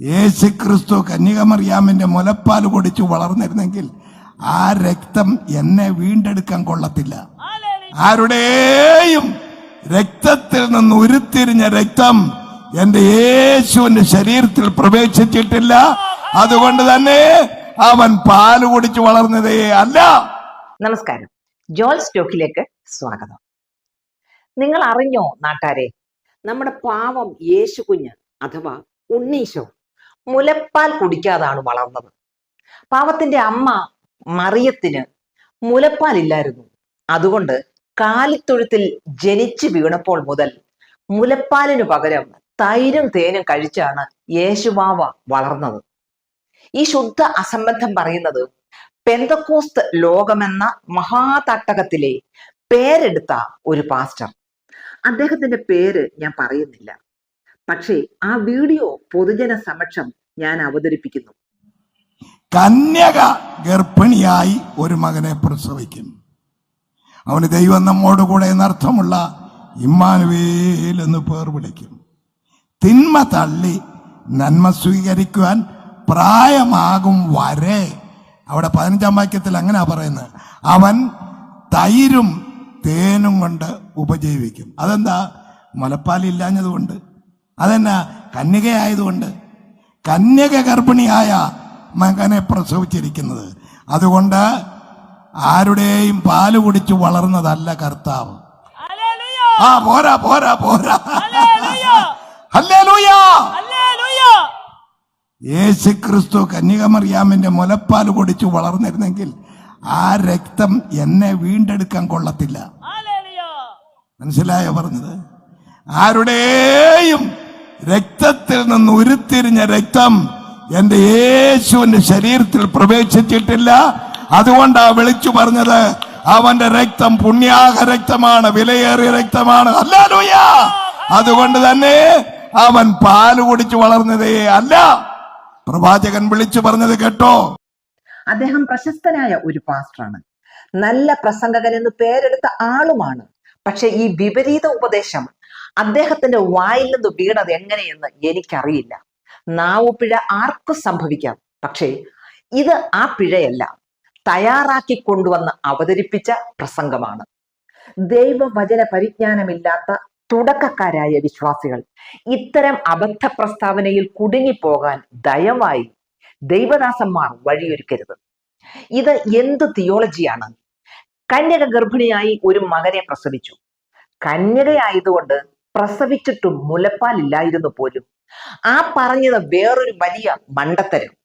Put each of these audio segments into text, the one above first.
യേശു ക്രിസ്തു കന്യകമറിയാമിന്റെ മുലപ്പാൽ കുടിച്ചു വളർന്നിരുന്നെങ്കിൽ ആ രക്തം എന്നെ വീണ്ടെടുക്കാൻ കൊള്ളത്തില്ല. ആരുടെയും രക്തത്തിൽ നിന്ന് ഉരുത്തിരിഞ്ഞ രക്തം എന്റെ യേശുവിന്റെ ശരീരത്തിൽ പ്രവേശിച്ചിട്ടില്ല. അതുകൊണ്ട് തന്നെ അവൻ പാൽ കുടിച്ചു വളർന്നതേ അല്ല. നമസ്കാരം. ജോൾ സ്റ്റോക്കിലേക്ക് സ്വാഗതം. നിങ്ങൾ അറിഞ്ഞോ നാട്ടാരെ നമ്മുടെ പാവം യേശു കുഞ്ഞ് അഥവാ ഉണ്ണീശോ മുലപ്പാൽ കുടിക്കാതാണ് വളർന്നത്. പാവത്തിന്റെ അമ്മ മറിയത്തിന് മുലപ്പാലില്ലായിരുന്നു അതുകൊണ്ട് കാലിത്തൊഴുത്തിൽ ജനിച്ചു വീണപ്പോൾ മുതൽ മുലപ്പാലിനു പകരം തൈരും തേനും കഴിച്ചാണ് യേശുവാവ വളർന്നത്. ഈ ശുദ്ധ അസംബന്ധം പറയുന്നത് പെന്തക്കോസ്ത് ലോകമെന്ന മഹാതട്ടകത്തിലെ പേരെടുത്ത ഒരു പാസ്റ്റർ. അദ്ദേഹത്തിന്റെ പേര് ഞാൻ പറയുന്നില്ല. പക്ഷേ ആ വീഡിയോ പൊതുജന സമക്ഷം ഞാൻ അവതരിപ്പിക്കുന്നു. കന്യക ഗർഭിണിയായി ഒരു മകനെ പ്രസവിക്കും. അവന് ദൈവം നമ്മോട് കൂടെ എന്നർത്ഥമുള്ള ഇമ്മാനുവേൽ എന്ന് പേർ വിളിക്കും. തിന്മ തള്ളി നന്മ സ്വീകരിക്കുവാൻ പ്രായമാകും വരെ. അവിടെ പതിനഞ്ചാം വാക്യത്തിൽ അങ്ങനെ പറയുന്നത്. അവൻ തൈരും തേനും കൊണ്ട് ഉപജീവിക്കും. അതെന്താ? മുലപ്പാലില്ലാഞ്ഞതുകൊണ്ട്. അതെന്നാ? കന്യകയായതുകൊണ്ട്. കന്യക ഗർഭിണിയായ മകനെ പ്രസവിച്ചിരിക്കുന്നത്. അതുകൊണ്ട് ആരുടെയും പാൽ കുടിച്ചു വളർന്നതല്ല കർത്താവ്. ആ പോരാ പോരാ പോരാ. യേശു ക്രിസ്തു കന്യകമറിയാമിന്റെ മുലപ്പാൽ കുടിച്ചു വളർന്നിരുന്നെങ്കിൽ ആ രക്തം എന്നെ വീണ്ടെടുക്കാൻ കൊള്ളത്തില്ല. മനസ്സിലായോ പറഞ്ഞത്? ആരുടെയും രക്തത്തിൽ നിന്ന് ഉരുത്തിരിഞ്ഞ രക്തം എന്റെ യേശുവിന്റെ ശരീരത്തിൽ പ്രവേശിച്ചിട്ടില്ല. അതുകൊണ്ടാ വിളിച്ചു പറഞ്ഞത് അവന്റെ രക്തം പുണ്യാഹ രക്തമാണ് വിലയേറിയ രക്തമാണ്. അല്ലാലൂയ അതുകൊണ്ട് തന്നെ അവൻ പാൽ കുടിച്ചു വളർന്നതേ അല്ല. പ്രവാചകൻ വിളിച്ചു പറഞ്ഞത് കേട്ടോ. അദ്ദേഹം പ്രശസ്തനായ ഒരു പാസ്റ്ററാണ്. നല്ല പ്രസംഗകൻ എന്ന് പേരെടുത്ത ആളുമാണ്. പക്ഷെ ഈ വിപരീത ഉപദേശം അദ്ദേഹത്തിന്റെ വായിൽ നിന്ന് വീണത് എങ്ങനെയെന്ന് എനിക്കറിയില്ല. നാവുപിഴ ആർക്കും സംഭവിക്കാം. പക്ഷേ ഇത് ആ പിഴയല്ല. തയ്യാറാക്കി കൊണ്ടുവന്ന് അവതരിപ്പിച്ച പ്രസംഗമാണ്. ദൈവവചന പരിജ്ഞാനമില്ലാത്ത തുടക്കക്കാരായ വിശ്വാസികൾ ഇത്തരം അബദ്ധ പ്രസ്താവനയിൽ കുടുങ്ങിപ്പോകാൻ ദയവായി ദൈവദാസന്മാർ വഴിയൊരുക്കരുത്. ഇത് എന്ത് തിയോളജിയാണ്? കന്യക ഗർഭിണിയായി ഒരു മകനെ പ്രസവിച്ചു. കന്യകയായതുകൊണ്ട് പ്രസവിച്ചിട്ടും മുലപ്പാലില്ലായിരുന്നു പോലും. ആ പറഞ്ഞത് വേറൊരു വലിയ മണ്ടത്തരം.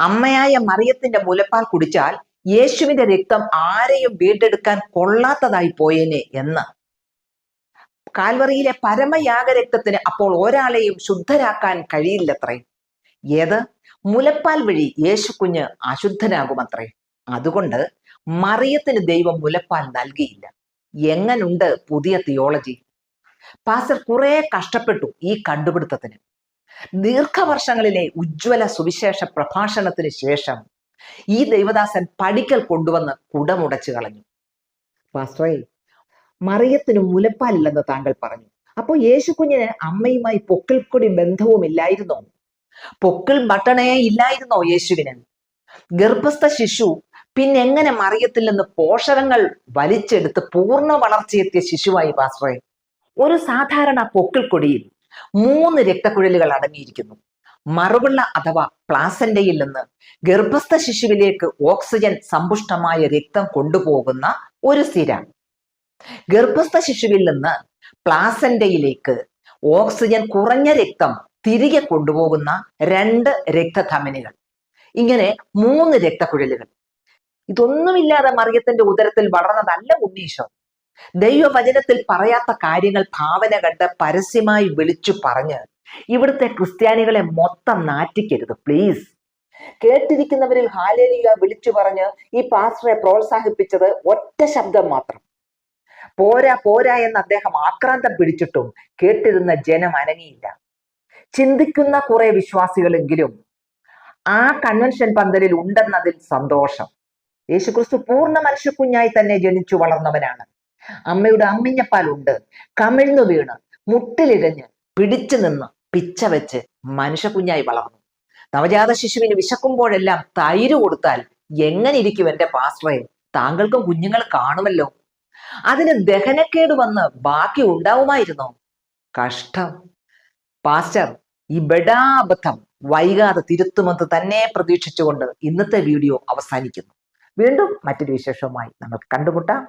അമ്മയായ മറിയത്തിന്റെ മുലപ്പാൽ കുടിച്ചാൽ യേശുവിന്റെ രക്തം ആരെയും വീണ്ടെടുക്കാൻ കൊള്ളാത്തതായി പോയേനെ എന്ന്. കാൽവറിയിലെ പരമയാഗരക്തത്തിന് അപ്പോൾ ഒരാളെയും ശുദ്ധരാക്കാൻ കഴിയില്ലത്രേ. ഏത്? മുലപ്പാൽ വഴി യേശു കുഞ്ഞ് അശുദ്ധനാകുമത്രേ. അതുകൊണ്ട് മറിയത്തിന് ദൈവം മുലപ്പാൽ നൽകിയില്ല. എങ്ങനുണ്ട് പുതിയ തിയോളജി? പാസ്റ്റർ കുറെ കഷ്ടപ്പെട്ടു ഈ കണ്ടുപിടുത്തത്തിന്. ദീർഘവർഷങ്ങളിലെ ഉജ്ജ്വല സുവിശേഷ പ്രഭാഷണത്തിന് ശേഷം ഈ ദൈവദാസൻ പടിക്കൽ കൊണ്ടുവന്ന് കുടമുടച്ചു കളഞ്ഞു. പാസ്റ്ററേ മറിയത്തിന് മുലപ്പാലില്ലെന്ന് താങ്കൾ പറഞ്ഞു. അപ്പോൾ യേശു കുഞ്ഞിന് അമ്മയുമായി പൊക്കിൾക്കൊടി ബന്ധവുമില്ലായിരുന്നോ? പൊക്കിൾ ബട്ടണേ ഇല്ലായിരുന്നോ യേശുവിന്? ഗർഭസ്ഥ ശിശു പിന്നെങ്ങനെ മറിയത്തിൽ നിന്ന് പോഷകങ്ങൾ വലിച്ചെടുത്ത് പൂർണ വളർച്ചയെത്തിയ ശിശുവായി പാസ്റ്ററേ ഒരു സാധാരണ പൊക്കിൾക്കൊടിയിൽ മൂന്ന് രക്തക്കുഴലുകൾ അടങ്ങിയിരിക്കുന്നു. മറുപിള്ള അഥവാ പ്ലാസന്റയിൽ നിന്ന് ഗർഭസ്ഥ ശിശുവിലേക്ക് ഓക്സിജൻ സമ്പുഷ്ടമായ രക്തം കൊണ്ടുപോകുന്ന ഒരു സ്ഥിര ഗർഭസ്ഥ ശിശുവിൽ നിന്ന് പ്ലാസന്റയിലേക്ക് ഓക്സിജൻ കുറഞ്ഞ രക്തം തിരികെ കൊണ്ടുപോകുന്ന രണ്ട് രക്തധമനികൾ. ഇങ്ങനെ മൂന്ന് രക്തക്കുഴലുകൾ. ഇതൊന്നുമില്ലാതെ മറിയത്തിന്റെ ഉദരത്തിൽ വളർന്നതല്ല ഉണ്ണീശോ ദൈവവചനത്തിൽ പറയാത്ത കാര്യങ്ങൾ ഭാവന കണ്ട് പരസ്യമായി വിളിച്ചു പറഞ്ഞ് ഇവിടുത്തെ ക്രിസ്ത്യാനികളെ മൊത്തം നാറ്റിക്കരുത് പ്ലീസ് കേട്ടിരിക്കുന്നവരിൽ ഹാലേലിയ വിളിച്ചു പറഞ്ഞ് ഈ പാസ്റ്ററെ പ്രോത്സാഹിപ്പിച്ചത് ഒറ്റ ശബ്ദം മാത്രം. പോരാ പോരാ എന്ന് അദ്ദേഹം ആക്രാന്തം പിടിച്ചിട്ടും കേട്ടിരുന്ന ജനം അനങ്ങിയില്ല. ചിന്തിക്കുന്ന കുറെ വിശ്വാസികളെങ്കിലും ആ കൺവെൻഷൻ പന്തലിൽ ഉണ്ടെന്നതിൽ സന്തോഷം. യേശുക്രിസ്തു പൂർണ മനുഷ്യക്കുഞ്ഞായി തന്നെ ജനിച്ചു വളർന്നവനാണ്. അമ്മയുടെ അമ്മിഞ്ഞപ്പാലുണ്ട്. കമിഴ്ന്നു വീണ്. മുട്ടിലിരഞ്ഞ് പിടിച്ചു നിന്ന് പിച്ച വെച്ച് മനുഷ്യക്കുഞ്ഞായി വളർന്നു. നവജാത ശിശുവിന് വിശക്കുമ്പോഴെല്ലാം തൈര് കൊടുത്താൽ എങ്ങനെ ഇരിക്കും എന്റെ പാസ്റ്ററെ? താങ്കൾക്കും കുഞ്ഞുങ്ങൾ കാണുമല്ലോ. അതിന് ദഹനക്കേട് വന്ന് ബാക്കി ഉണ്ടാവുമായിരുന്നോ? കഷ്ടം. പാസ്റ്റർ ഈ ബഡാബദ്ധം വൈകാതെ തിരുത്തുമെന്ന് തന്നെ പ്രതീക്ഷിച്ചുകൊണ്ട് ഇന്നത്തെ വീഡിയോ അവസാനിക്കുന്നു. വീണ്ടും മറ്റൊരു വിശേഷവുമായി നമുക്ക് കണ്ടുമുട്ടാം.